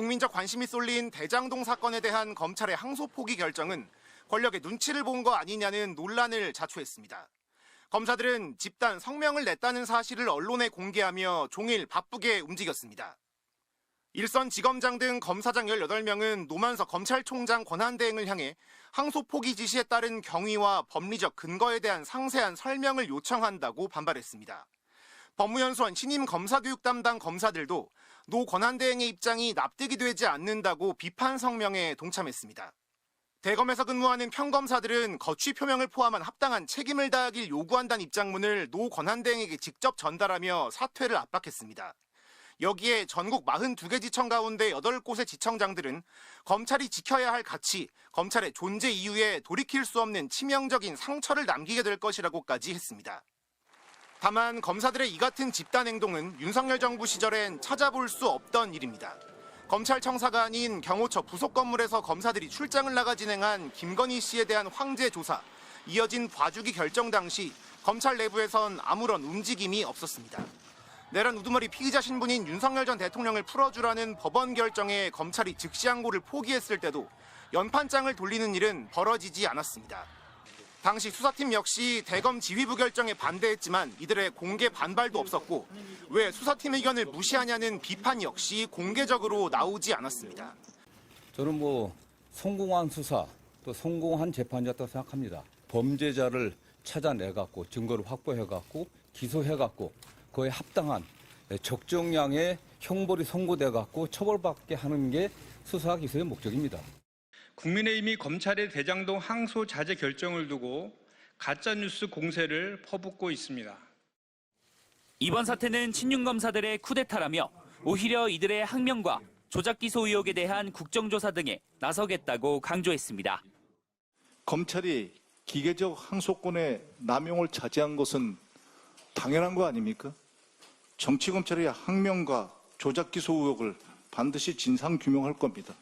국민적 관심이 쏠린 대장동 사건에 대한 검찰의 항소 포기 결정은 권력의 눈치를 본 거 아니냐는 논란을 자초했습니다. 검사들은 집단 성명을 냈다는 사실을 언론에 공개하며 종일 바쁘게 움직였습니다. 일선 지검장 등 검사장 18명은 노만석 검찰총장 권한대행을 향해 항소 포기 지시에 따른 경위와 법리적 근거에 대한 상세한 설명을 요청한다고 반발했습니다. 법무연수원 신임 검사교육 담당 검사들도 노 권한대행의 입장이 납득이 되지 않는다고 비판 성명에 동참했습니다. 대검에서 근무하는 평검사들은 거취 표명을 포함한 합당한 책임을 다하길 요구한다는 입장문을 노 권한대행에게 직접 전달하며 사퇴를 압박했습니다. 여기에 전국 42개 지청 가운데 8곳의 지청장들은 검찰이 지켜야 할 가치, 검찰의 존재 이유에 돌이킬 수 없는 치명적인 상처를 남기게 될 것이라고까지 했습니다. 다만 검사들의 이 같은 집단 행동은 윤석열 정부 시절엔 찾아볼 수 없던 일입니다. 검찰청사가 아닌 경호처 부속 건물에서 검사들이 출장을 나가 진행한 김건희 씨에 대한 황제 조사, 이어진 봐주기 결정 당시 검찰 내부에선 아무런 움직임이 없었습니다. 내란 우두머리 피의자 신분인 윤석열 전 대통령을 풀어주라는 법원 결정에 검찰이 즉시 항고를 포기했을 때도 연판장을 돌리는 일은 벌어지지 않았습니다. 당시 수사팀 역시 대검 지휘부 결정에 반대했지만 이들의 공개 반발도 없었고 왜 수사팀 의견을 무시하냐는 비판 역시 공개적으로 나오지 않았습니다. 저는 뭐 성공한 수사 또 성공한 재판이었다고 생각합니다. 범죄자를 찾아내갖고 증거를 확보해갖고 기소해갖고 그에 합당한 적정량의 형벌이 선고돼갖고 처벌받게 하는 게 수사 기소의 목적입니다. 국민의힘이 검찰의 대장동 항소 자제 결정을 두고 가짜뉴스 공세를 퍼붓고 있습니다. 이번 사태는 친윤 검사들의 쿠데타라며 오히려 이들의 항명과 조작 기소 의혹에 대한 국정조사 등에 나서겠다고 강조했습니다. 검찰이 기계적 항소권의 남용을 자제한 것은 당연한 거 아닙니까? 정치 검찰의 항명과 조작 기소 의혹을 반드시 진상 규명할 겁니다.